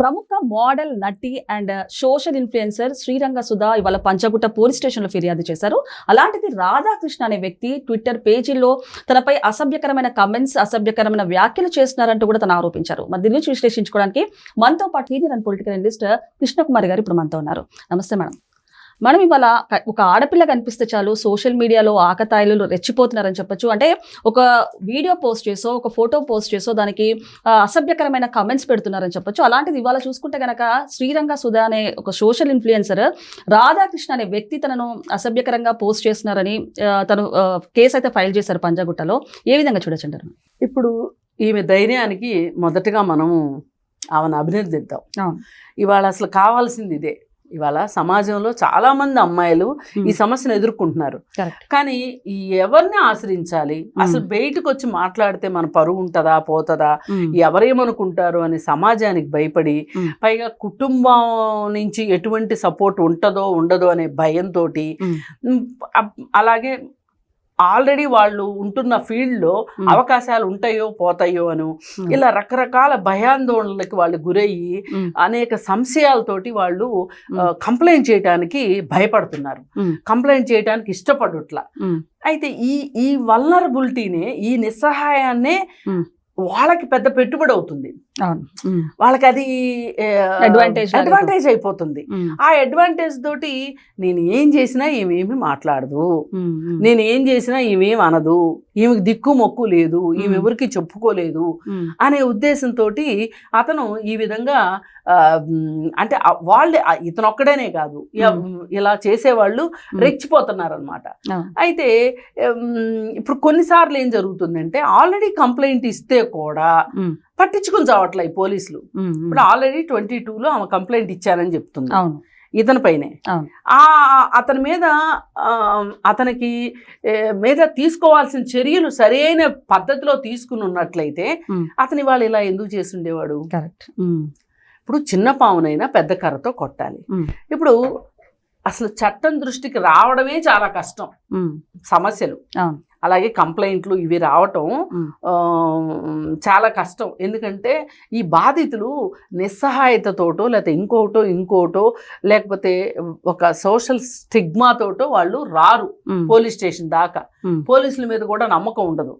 ప్రముఖ మోడల్ నటి and social influencer Sriranga Sudha ఇవాళ పంచగుట్ట పోలీస్ స్టేషన్లో ఫిర్యాదు చేశారు. అలాంటిది రాధాకృష్ణ అనే వ్యక్తి ట్విట్టర్ పేజీలో తనపై అసభ్యకరమైన కమెంట్స్ అసభ్యకరమైన వ్యాఖ్యలు చేస్తున్నారంటూ కూడా తను ఆరోపించారు. మరి దీని నుంచి విశ్లేషించుకోవడానికి మనతో పాటు senior and political analyst Krishnakumari garu ఇప్పుడు మనతో ఉన్నారు. నమస్తే మేడం. మనం ఇవాళ ఒక ఆడపిల్ల కనిపిస్తే చాలు సోషల్ మీడియాలో ఆకతాయిలు రెచ్చిపోతున్నారని చెప్పొచ్చు. అంటే ఒక వీడియో పోస్ట్ చేసో ఒక ఫోటో పోస్ట్ చేసో దానికి అసభ్యకరమైన కమెంట్స్ పెడుతున్నారని చెప్పొచ్చు. అలాంటిది ఇవాళ చూసుకుంటే గనక శ్రీరంగ సుధా అనే ఒక సోషల్ ఇన్ఫ్లుయెన్సర్ రాధాకృష్ణ అనే వ్యక్తి తనను అసభ్యకరంగా పోస్ట్ చేస్తున్నారని తను కేసు అయితే ఫైల్ చేశారు పంజాగుట్టలో. ఏ విధంగా చూడొచ్చంటారు ఇప్పుడు ఈమె ధైర్యానికి మొదటగా మనము ఆమెను అభినందిద్దాం. ఇవాళ అసలు కావాల్సింది ఇదే. ఇవాళ సమాజంలో చాలా మంది అమ్మాయిలు ఈ సమస్యను ఎదుర్కొంటున్నారు. కానీ ఎవరిని ఆశ్రయించాలి? అసలు బయటకు వచ్చి మాట్లాడితే మన పరువు ఉంటుందా పోతుందా? ఎవరేమనుకుంటారు అని సమాజానికి భయపడి. పైగా కుటుంబం నుంచి ఎటువంటి సపోర్ట్ ఉంటుందో ఉండదో అనే భయంతో అలాగే ఆల్రెడీ వాళ్ళు ఉంటున్న ఫీల్డ్లో. అవకాశాలు ఉంటాయో పోతాయో అను. ఇలా రకరకాల భయాందోళనలకు వాళ్ళు గురయ్యి. అనేక సంశయాలతోటి వాళ్ళు. కంప్లైంట్ చేయడానికి భయపడుతున్నారు. కంప్లైంట్ చేయడానికి ఇష్టపడట్లా. అయితే ఈ ఈ వల్నరబిలిటీనే ఈ నిస్సహాయాన్నే. వాళ్ళకి పెద్ద పెట్టుబడి అవుతుంది. వాళ్ళకి అది లాగా అడ్వాంటేజ్ అయిపోతుంది. ఆ అడ్వాంటేజ్ తోటి నేను ఏం చేసినా ఈమెమి మాట్లాడదు. నేను ఏం చేసినా ఈమెం అనదు ఈమెకి దిక్కు మొక్కు లేదు ఈమె. ఎవరికి చెప్పుకోలేదు. అనే ఉద్దేశంతో అతను ఈ విధంగా అంటే వాళ్ళే ఇతను ఒక్కడనే కాదు ఇలా చేసేవాళ్ళు రెచ్చిపోతున్నారు అనమాట. అయితే ఇప్పుడు కొన్నిసార్లు ఏం జరుగుతుందంటే ఆల్రెడీ కంప్లైంట్ ఇస్తే కూడా. పట్టించుకుని చావట్లే ఈ పోలీసులు. ఇప్పుడు ఆల్రెడీ ట్వంటీ టూలో ఆమె కంప్లైంట్ ఇచ్చారని చెప్తుంది ఇతని పైనే. ఆ అతని మీద అతనికి మీద తీసుకోవాల్సిన చర్యలు సరైన పద్ధతిలో తీసుకుని ఉన్నట్లయితే. అతని వాళ్ళు ఇలా ఎందుకు చేసి ఉండేవాడు కరెక్ట్. ఇప్పుడు చిన్న పామునైనా పెద్ద కర్రతో కొట్టాలి. ఇప్పుడు అసలు చట్టం దృష్టికి రావడమే చాలా కష్టం. సమస్యలు అవును. అలాగే కంప్లైంట్లు ఇవి రావటం చాలా కష్టం ఎందుకంటే ఈ బాధితులు నిస్సహాయతతోటో లేకపోతే ఇంకోటో ఇంకోటో లేకపోతే ఒక సోషల్ స్టిగ్మాతోటో వాళ్ళు రారు. పోలీస్ స్టేషన్ దాకా. పోలీసుల మీద కూడా నమ్మకం ఉండదు.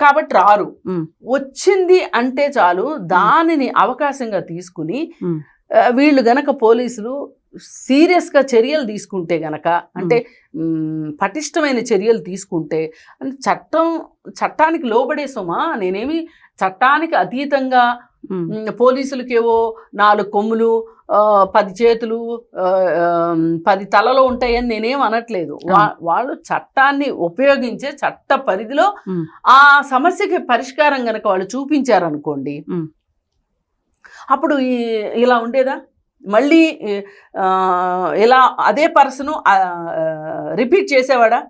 కాబట్టి రారు. వచ్చింది అంటే చాలు దానిని అవకాశంగా తీసుకుని వీళ్ళు గనక పోలీసులు సీరియస్గా చర్యలు తీసుకుంటే గనక అంటే పటిష్టమైన చర్యలు తీసుకుంటే చట్టం చట్టానికి లోబడే సుమా నేనేమి చట్టానికి అతీతంగా పోలీసులకేవో నాలుగు కొమ్ములు పది చేతులు పది తలలో ఉంటాయని నేనేం అనట్లేదు. వాళ్ళు చట్టాన్ని ఉపయోగించే చట్ట పరిధిలో. ఆ సమస్యకి పరిష్కారం గనక వాళ్ళు చూపించారనుకోండి. అప్పుడు ఇలా ఉండేదా? మళ్ళీ ఇలా అదే పర్సన్ రిపీట్ చేసేవాడా.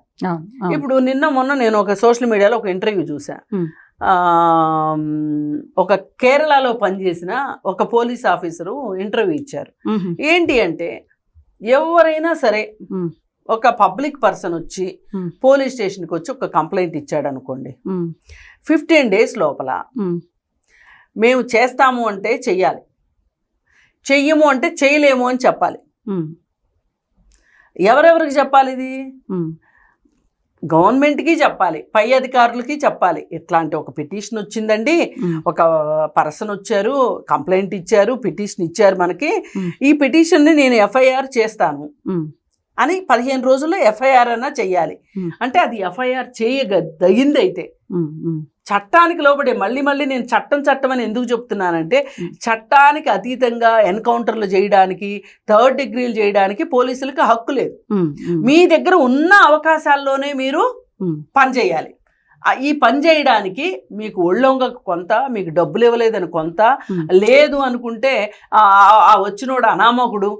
ఇప్పుడు నిన్న మొన్న నేను ఒక సోషల్ మీడియాలో ఒక ఇంటర్వ్యూ చూసా ఒక కేరళలో పనిచేసిన ఒక పోలీస్ ఆఫీసరు ఇంటర్వ్యూ ఇచ్చారు. ఏంటి అంటే ఎవరైనా సరే. ఒక పబ్లిక్ పర్సన్ వచ్చి. పోలీస్ స్టేషన్కి వచ్చి ఒక కంప్లైంట్ ఇచ్చాడు అనుకోండి. ఫిఫ్టీన్ డేస్ లోపల. మేము చేస్తాము అంటే చెయ్యాలి చెయ్యము అంటే చేయలేము అని చెప్పాలి. ఎవరెవరికి చెప్పాలి ఇది. గవర్నమెంట్కి చెప్పాలి పై అధికారులకి చెప్పాలి ఇట్లాంటి ఒక పిటిషన్ వచ్చిందండి. ఒక పర్సన్ వచ్చారు కంప్లైంట్ ఇచ్చారు పిటిషన్ ఇచ్చారు మనకి. ఈ పిటిషన్ని నేను ఎఫ్ఐఆర్ చేస్తాను. అని పదిహేను రోజుల్లో ఎఫ్ఐఆర్ అన్నా చెయ్యాలి. అంటే అది ఎఫ్ఐఆర్ మ్మ్. మ్మ్. చట్టానికి లోబడే మళ్ళీ మళ్ళీ నేను చట్టం చట్టం అని ఎందుకు చెప్తున్నానంటే. చట్టానికి అతీతంగా ఎన్కౌంటర్లు చేయడానికి థర్డ్ డిగ్రీలు చేయడానికి పోలీసులకు హక్కు లేదు. మీ దగ్గర ఉన్న అవకాశాల్లోనే మీరు మ్మ్. పని చేయాలి ఆ, ఈ పని చేయడానికి మీకు ఒళ్ళొంగ కొంత మీకు డబ్బులు ఇవ్వలేదని కొంత. లేదు అనుకుంటే ఆ వచ్చినోడు అనామకుడు.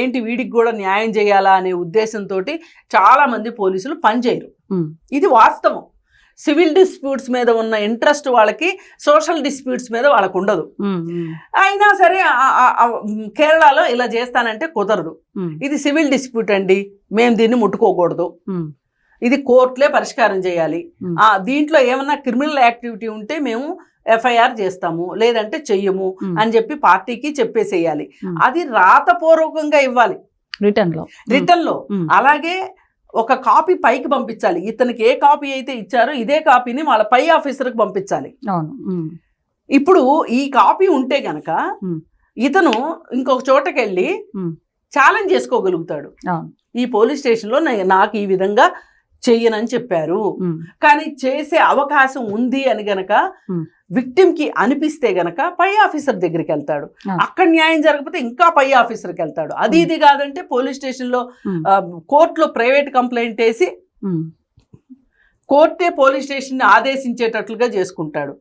ఏంటి వీడికి కూడా న్యాయం చేయాలా అనే ఉద్దేశంతో చాలా మంది పోలీసులు పనిచేయరు. ఇది వాస్తవం సివిల్ డిస్ప్యూట్స్ మీద ఉన్న ఇంట్రెస్ట్ వాళ్ళకి సోషల్ డిస్ప్యూట్స్ మీద వాళ్ళకు ఉండదు. అయినా సరే కేరళలో ఇలా చేస్తానంటే కుదరదు. ఇది సివిల్ డిస్ప్యూట్ అండి మేము దీన్ని ముట్టుకోకూడదు. ఇది కోర్టులే పరిష్కారం చేయాలి దీంట్లో ఏమన్నా క్రిమినల్ యాక్టివిటీ ఉంటే మేము ఎఫ్ఐఆర్ చేస్తాము లేదంటే చెయ్యము. అని చెప్పి పార్టీకి చెప్పేసేయాలి. అది రాతపూర్వకంగా ఇవ్వాలి రిటర్న్లో రిటర్న్లో. అలాగే ఒక కాపీ పైకి పంపించాలి ఇతనికి ఏ కాపీ అయితే ఇచ్చారో ఇదే కాపీని వాళ్ళ పై ఆఫీసర్కి పంపించాలి అవును. ఇప్పుడు ఈ కాపీ ఉంటే గనక. ఇతను ఇంకొక చోటకి వెళ్ళి. ఛాలెంజ్ చేసుకోగలుగుతాడు ఈ పోలీస్ స్టేషన్లో నాకు ఈ విధంగా చెయ్యనని చెప్పారు. కానీ చేసే అవకాశం ఉంది అని గనక. విక్టిమ్కి అనిపిస్తే గనక పై ఆఫీసర్ దగ్గరికి వెళ్తాడు. అక్కడ న్యాయం జరగకపోతే ఇంకా పై ఆఫీసర్కి వెళ్తాడు అది ఇది కాదంటే పోలీస్ స్టేషన్లో. ఆ, కోర్టులో ప్రైవేట్ కంప్లైంట్ వేసి. కోర్టే పోలీస్ స్టేషన్ ఆదేశించేటట్లుగా చేసుకుంటాడు.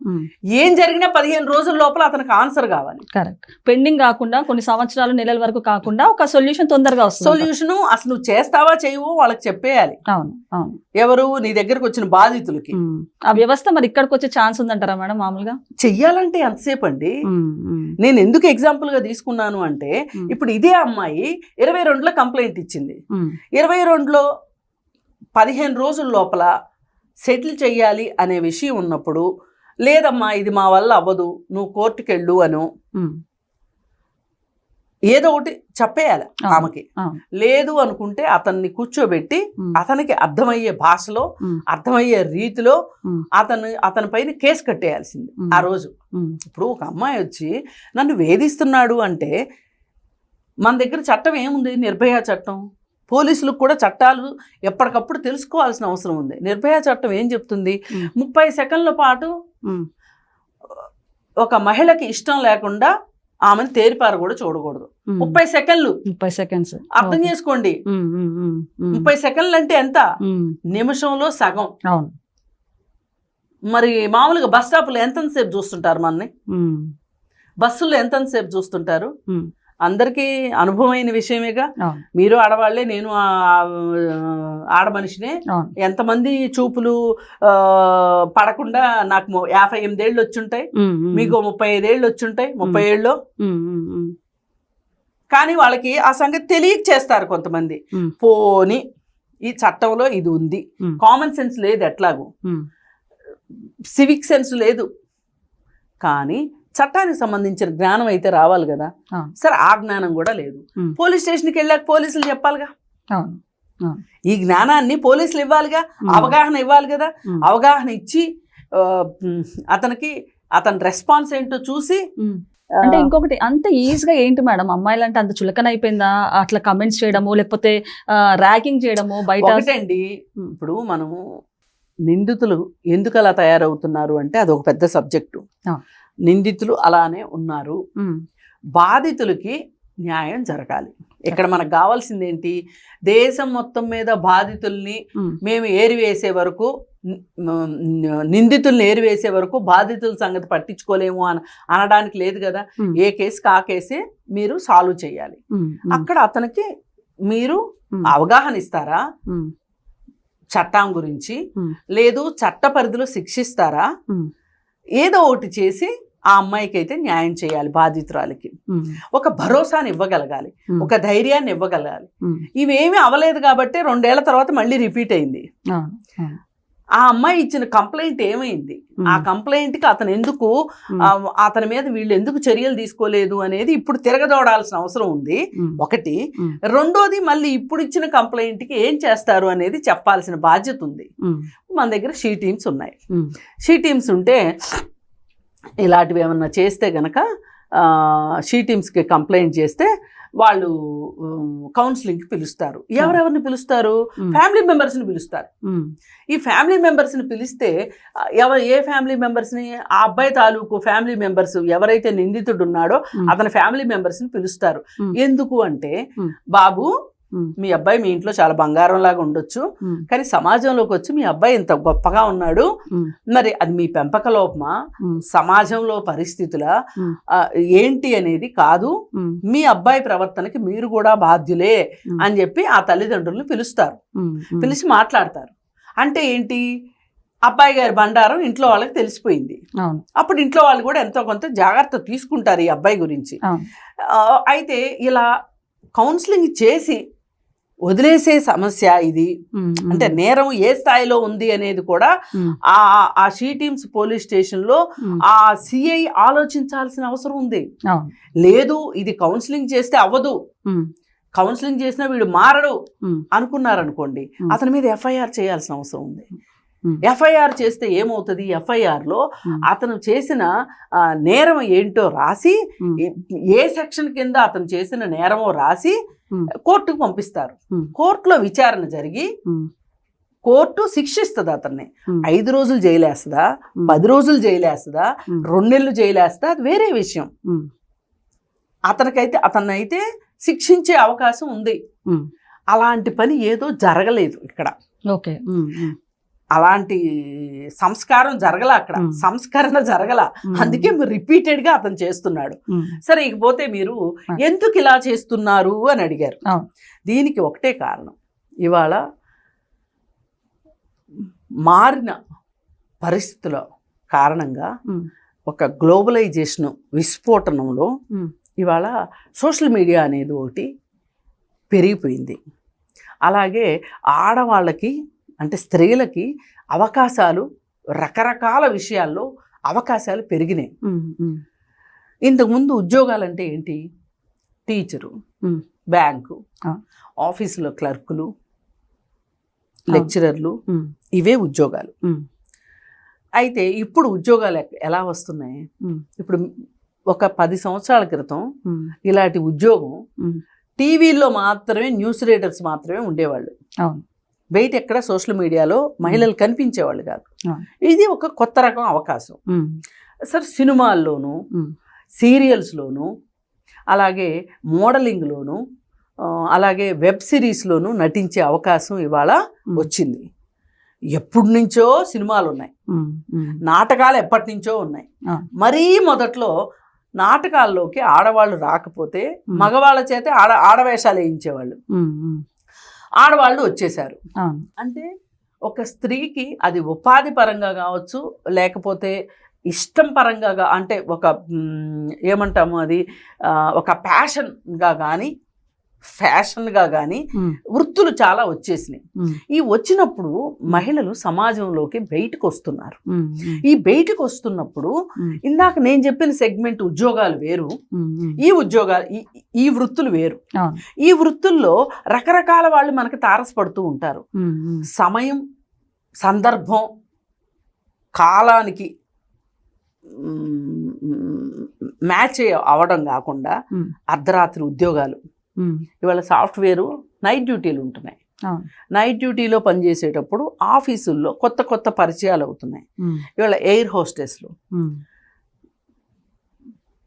ఏం జరిగినా పదిహేను రోజుల లోపల అతనికి ఆన్సర్ కావాలి కరెక్ట్ పెండింగ్ కాకుండా కొన్ని సంవత్సరాలు నెలల వరకు కాకుండా ఒక సొల్యూషన్ తొందరగా వస్తుంది సొల్యూషన్ అసలు నువ్వు చేస్తావా చేయవో వాళ్ళకి చెప్పేయాలి అవును అవును ఎవరు నీ దగ్గరకు వచ్చిన బాధితులకి. ఆ వ్యవస్థ మరి ఇక్కడికి వచ్చే ఛాన్స్ ఉందంటారా మేడం మామూలుగా చెయ్యాలంటే ఎంతసేపు అండి. నేను ఎందుకు ఎగ్జాంపుల్గా తీసుకున్నాను అంటే. ఇప్పుడు ఇదే అమ్మాయి ఇరవై రెండులో కంప్లైంట్ ఇచ్చింది. ఇరవై రెండులో పదిహేను రోజుల లోపల సెటిల్ చెయ్యాలి అనే విషయం ఉన్నప్పుడు లేదమ్మా ఇది మా వల్ల అవ్వదు నువ్వు కోర్టుకి వెళ్ళు అను. ఏదో ఒకటి చెప్పేయాలి. ఆమెకి. లేదు అనుకుంటే అతన్ని కూర్చోబెట్టి. అతనికి అర్థమయ్యే భాషలో. అర్థమయ్యే రీతిలో. అతను అతని పైన కేసు కట్టేయాల్సింది. ఆ రోజు. ఇప్పుడు ఒక అమ్మాయి వచ్చి నన్ను వేధిస్తున్నాడు అంటే మన దగ్గర చట్టం ఏముంది నిర్భయ చట్టం పోలీసులకు కూడా చట్టాలు ఎప్పటికప్పుడు తెలుసుకోవాల్సిన అవసరం ఉంది నిర్భయ చట్టం ఏం చెప్తుంది. ముప్పై సెకండ్ల పాటు. ఒక మహిళకి ఇష్టం లేకుండా ఆమెను తేరిపార కూడా చూడకూడదు. ముప్పై సెకండ్లు ముప్పై సెకండ్స్ అర్థం చేసుకోండి. ముప్పై సెకండ్లు అంటే ఎంత. నిమిషంలో సగం అవును మరి మామూలుగా బస్ స్టాప్లో ఎంతసేపు చూస్తుంటారు మనని. బస్సుల్లో ఎంతసేపు చూస్తుంటారు. అందరికీ అనుభవమైన విషయమేగా. మీరు ఆడవాళ్ళే నేను ఆ- ఆడ మనిషినే అవును. ఎంతమంది చూపులు పడకుండా నాకు యాభై ఎనిమిదేళ్ళు వచ్చుంటాయి. మీకు ముప్పై ఐదేళ్ళు వచ్చుంటాయి. ముప్పై ఏళ్ళు. కానీ వాళ్ళకి ఆ సంగతి తెలియక చేస్తారు కొంతమంది. పోని ఈ చట్టంలో ఇది ఉంది. కామన్ సెన్స్ లేదు ఎట్లాగూ. సివిక్ సెన్స్ లేదు. కానీ చట్టానికి సంబంధించిన జ్ఞానం అయితే రావాలి కదా. సరే ఆ జ్ఞానం కూడా లేదు. పోలీస్ స్టేషన్కి వెళ్ళాక పోలీసులు చెప్పాలిగా ఈ జ్ఞానాన్ని పోలీసులు ఇవ్వాలిగా. అవగాహన ఇవ్వాలి కదా. అవగాహన ఇచ్చి అతనికి అతని రెస్పాన్స్ ఏంటో చూసి అంటే ఇంకొకటి అంత ఈజీగా ఏంటి మేడం అమ్మాయిలు అంటే అంత చులకన అయిపోయిందా అట్లా కమెంట్స్ చేయడము లేకపోతే ర్యాగింగ్ చేయడము బయట ఉమ్. ఇప్పుడు మనము నిందితులు ఎందుకు అలా తయారవుతున్నారు అంటే అది ఒక పెద్ద సబ్జెక్టు. నిందితులు అలానే ఉన్నారు. బాధితులకి న్యాయం జరగాలి ఇక్కడ మనకు కావాల్సింది ఏంటి దేశం మొత్తం మీద బాధితుల్ని. మేము ఏరివేసే వరకు నిందితుల్ని ఏరివేసే వరకు బాధితుల సంగతి పట్టించుకోలేము అని అనడానికి లేదు కదా. ఏ కేసుకి ఆ కేసే మీరు సాల్వ్ చేయాలి. అక్కడ అతనికి మీరు. అవగాహన ఇస్తారా. చట్టం గురించి. లేదు చట్ట పరిధిలో శిక్షిస్తారా. ఏదో ఒకటి చేసి ఆ అమ్మాయికి అయితే న్యాయం చేయాలి బాధితురాలికి. ఒక భరోసాని ఇవ్వగలగాలి. ఒక ధైర్యాన్ని ఇవ్వగలగాలి. ఇవేమీ అవ్వలేదు కాబట్టి రెండేళ్ళ తర్వాత మళ్ళీ రిపీట్ అయింది. ఆ అమ్మాయి ఇచ్చిన కంప్లైంట్ ఏమైంది. ఆ కంప్లైంట్కి అతను ఎందుకు అతని మీద వీళ్ళు ఎందుకు చర్యలు తీసుకోలేదు అనేది ఇప్పుడు తిరగదోడాల్సిన అవసరం ఉంది. ఒకటి. రెండోది మళ్ళీ ఇప్పుడు ఇచ్చిన కంప్లైంట్కి ఏం చేస్తారు అనేది చెప్పాల్సిన బాధ్యత ఉంది. మన దగ్గర షీ టీమ్స్ ఉన్నాయి. షీ టీమ్స్ ఉంటే ఇలాంటివి ఏమన్నా చేస్తే గనక షీ టీమ్స్కి కంప్లైంట్ చేస్తే వాళ్ళు కౌన్సిలింగ్కి పిలుస్తారు ఎవరెవరిని పిలుస్తారు. ఫ్యామిలీ మెంబర్స్ని పిలుస్తారు ఉమ్. ఈ ఫ్యామిలీ మెంబర్స్ని పిలిస్తే ఆ, ఎవరు ఏ ఫ్యామిలీ మెంబర్స్ని ఆ అబ్బాయి తాలూకు ఫ్యామిలీ మెంబర్స్ ఎవరైతే నిందితుడు ఉన్నాడో. అతని ఫ్యామిలీ మెంబర్స్ని పిలుస్తారు ఉమ్. ఎందుకు అంటే. బాబు. మీ అబ్బాయి మీ ఇంట్లో చాలా బంగారం లాగా ఉండొచ్చు. కానీ సమాజంలోకి వచ్చి మీ అబ్బాయి ఇంత గొప్పగా ఉన్నాడు. మరి అది మీ పెంపక లోపమా. సమాజంలో పరిస్థితుల? ఏంటి అనేది కాదు. మీ అబ్బాయి ప్రవర్తనకి మీరు కూడా బాధ్యులే. అని చెప్పి ఆ తల్లిదండ్రులను పిలుస్తారు. పిలిచి మాట్లాడతారు. అంటే ఏంటి? అబ్బాయి గారి బండారం ఇంట్లో వాళ్ళకి తెలిసిపోయింది. అప్పుడు ఇంట్లో వాళ్ళు కూడా ఎంతో కొంత జాగ్రత్త తీసుకుంటారు ఈ అబ్బాయి గురించి. అయితే ఇలా కౌన్సిలింగ్ చేసి వదిలేసే సమస్య ఇది. అంటే నేరం ఏ స్థాయిలో ఉంది అనేది కూడా ఆ ఆ షీ టీమ్స్ పోలీస్ స్టేషన్లో ఉమ్, ఆ సిఐ ఆలోచించాల్సిన అవసరం ఉంది. లేదు ఇది కౌన్సిలింగ్ చేస్తే అవ్వదు. కౌన్సిలింగ్ చేసినా వీడు మారడు అనుకున్నారనుకోండి. అతని మీద ఎఫ్ఐఆర్ చేయాల్సిన అవసరం ఉంది. ఎఫ్ఐఆర్ చేస్తే ఏమవుతుంది? ఎఫ్ఐఆర్లో ఉమ్, అతను చేసిన నేరం ఏంటో రాసి ఏ- సెక్షన్ కింద అతను చేసిన నేరమో రాసి కోర్టుకు పంపిస్తారు. కోర్టులో విచారణ జరిగి కోర్టు శిక్షిస్తుంది అతన్ని. ఐదు రోజులు జైలేస్తుందా? పది రోజులు జైలేస్తుందా? ఉమ్, రెండు నెలలు జైలేస్తుందా? అది వేరే విషయం. అతనికైతే అతన్ని అయితే శిక్షించే అవకాశం ఉంది. అలాంటి పని ఏదో జరగలేదు ఇక్కడ. ఓకే. అలాంటి సంస్కారం జరగల అక్కడ. సంస్కరణ జరగల. అందుకే రిపీటెడ్గా అతను చేస్తున్నాడు. సరే ఇకపోతే మీరు. ఎందుకు ఇలా చేస్తున్నారు అని అడిగారు. దీనికి ఒకటే కారణం. ఇవాళ మారిన పరిస్థితుల కారణంగా ఒక గ్లోబలైజేషన్ విస్ఫోటనంలో ఇవాళ సోషల్ మీడియా అనేది ఒకటి పెరిగిపోయింది. అలాగే ఆడవాళ్ళకి అంటే స్త్రీలకి అవకాశాలు రకరకాల విషయాల్లో అవకాశాలు పెరిగినాయి. ఇంతకుముందు ఉద్యోగాలంటే ఏంటి? టీచరు. బ్యాంకు. ఆఫీసులో క్లర్కులు లెక్చరర్లు ఇవే ఉద్యోగాలు. అయితే ఇప్పుడు ఉద్యోగాలు ఎలా వస్తున్నాయి? ఇప్పుడు ఒక పది సంవత్సరాల క్రితం ఇలాంటి ఉద్యోగం టీవీలో మాత్రమే న్యూస్ రీడర్స్ మాత్రమే ఉండేవాళ్ళు. అవును. బయట ఎక్కడ సోషల్ మీడియాలో మహిళలు కనిపించేవాళ్ళు కాదు. ఇది ఒక కొత్త రకం అవకాశం. సరే సినిమాల్లోనూ సీరియల్స్లోనూ అలాగే మోడలింగ్లోనూ అలాగే వెబ్ సిరీస్లోనూ నటించే అవకాశం ఇవాళ వచ్చింది. ఎప్పటి నుంచో సినిమాలు ఉన్నాయి నాటకాలు ఎప్పటి నుంచో ఉన్నాయి. మరీ మొదట్లో నాటకాల్లోకి ఆడవాళ్ళు రాకపోతే. మగవాళ్ళ చేతే ఆడ ఆడవేషాలు వేయించేవాళ్ళు. ఆడవాళ్ళు వచ్చేసారు. అంటే ఒక స్త్రీకి అది ఉపాధి పరంగా కావచ్చు లేకపోతే ఇష్టం పరంగా అంటే ఒక ఏమంటాము అది ఒక ప్యాషన్గా కానీ ఫ్యాషన్గా కానీ వృత్తులు చాలా వచ్చేసినాయి ఈ వచ్చినప్పుడు మహిళలు సమాజంలోకి బయటకు వస్తున్నారు ఈ బయటకు వస్తున్నప్పుడు ఇందాక నేను చెప్పిన సెగ్మెంట్ ఉద్యోగాలు వేరు ఈ ఉద్యోగాలు ఈ ఈ వృత్తులు వేరు. ఈ వృత్తుల్లో రకరకాల వాళ్ళు మనకి తారసపడుతూ ఉంటారు సమయం సందర్భం కాలానికి మ్యాచ్ అవడం కాకుండా అర్ధరాత్రి ఉద్యోగాలు ఇవాళ సాఫ్ట్వేరు నైట్ డ్యూటీలు ఉంటున్నాయి. నైట్ డ్యూటీలో పనిచేసేటప్పుడు ఆఫీసుల్లో కొత్త కొత్త పరిచయాలు అవుతున్నాయి. ఇవాళ ఎయిర్ హోస్టెస్లు.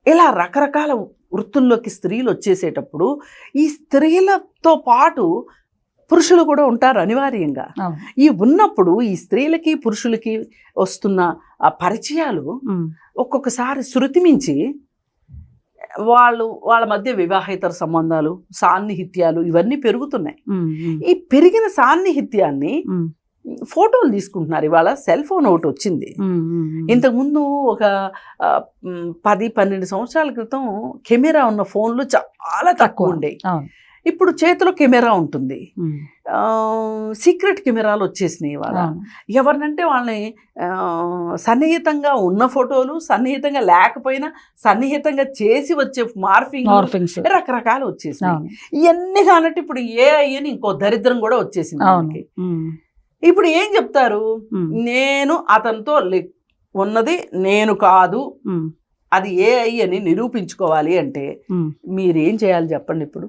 ఇలా రకరకాల వృత్తుల్లోకి స్త్రీలు వచ్చేసేటప్పుడు ఈ స్త్రీలతో పాటు పురుషులు కూడా ఉంటారు అనివార్యంగా. ఈ ఉన్నప్పుడు ఈ స్త్రీలకి పురుషులకి వస్తున్న ఆ పరిచయాలు ఒక్కొక్కసారి శృతి మించి వాళ్ళు వాళ్ళ మధ్య వివాహేతర సంబంధాలు సాన్నిహిత్యాలు ఇవన్నీ పెరుగుతున్నాయి ఈ పెరిగిన సాన్నిహిత్యాన్ని ఫోటోలు తీసుకుంటున్నారు ఇవాళ సెల్ ఫోన్ ఒకటి వచ్చింది. ఇంతకుముందు ఒక పది పన్నెండు సంవత్సరాల క్రితం కెమెరా ఉన్న ఫోన్లు చాలా తక్కువ. ఉండేవి. ఇప్పుడు చేతిలో కెమెరా ఉంటుంది. సీక్రెట్ కెమెరాలు వచ్చేసినాయి ఇవాళ. అవును. ఎవరినంటే వాళ్ళని సన్నిహితంగా ఉన్న ఫోటోలు సన్నిహితంగా లేకపోయినా సన్నిహితంగా చేసి వచ్చే మార్ఫింగ్ మార్ఫింగ్స్. రకరకాలు వచ్చేసినాయి. ఇవన్నీ కానట్టు ఇప్పుడు ఏ అని ఇంకో దరిద్రం కూడా వచ్చేసింది మనకి. ఇప్పుడు ఏం చెప్తారు? నేను అతనితో ఉన్నది నేను కాదు. అది ఏ అని నిరూపించుకోవాలి అంటే మీరు ఏం చేయాలి చెప్పండి ఇప్పుడు.